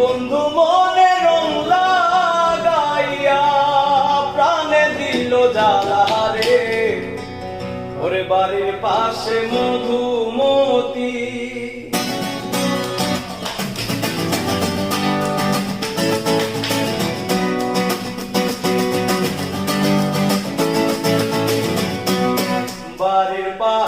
বন্ধু মনে রং লাগাইয়া প্রাণে দিল রে ওরে বাড়ির পাশে মধুমতি। বাড়ির পাশে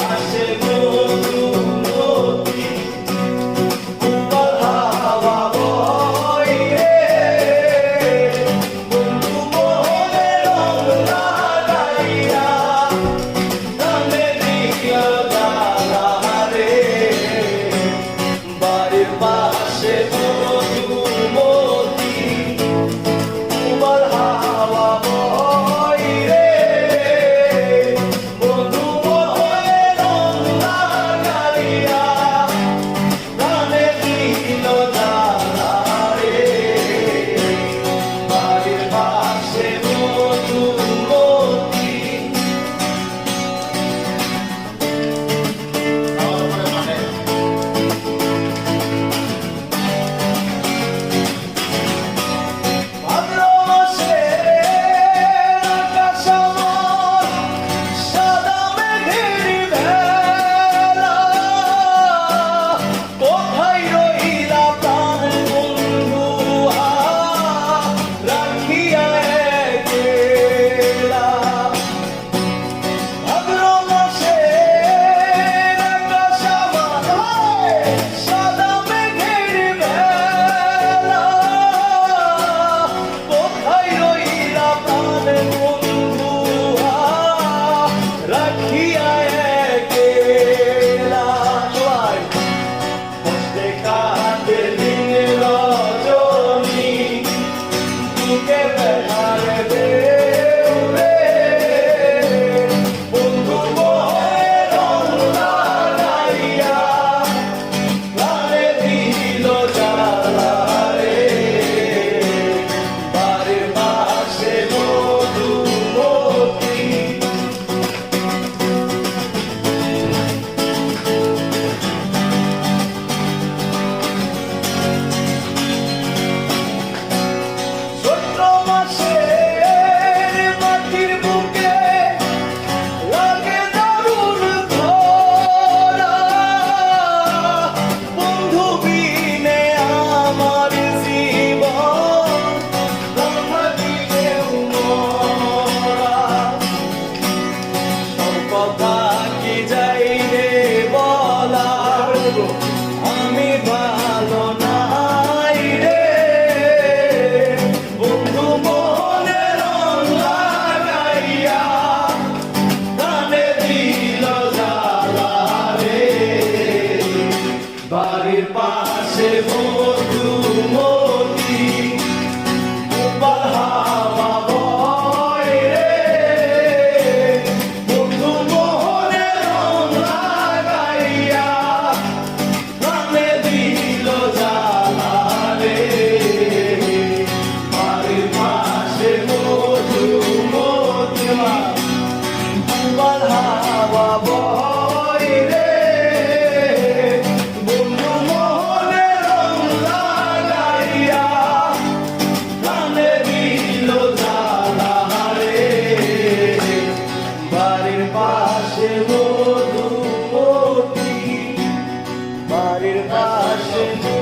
পাশে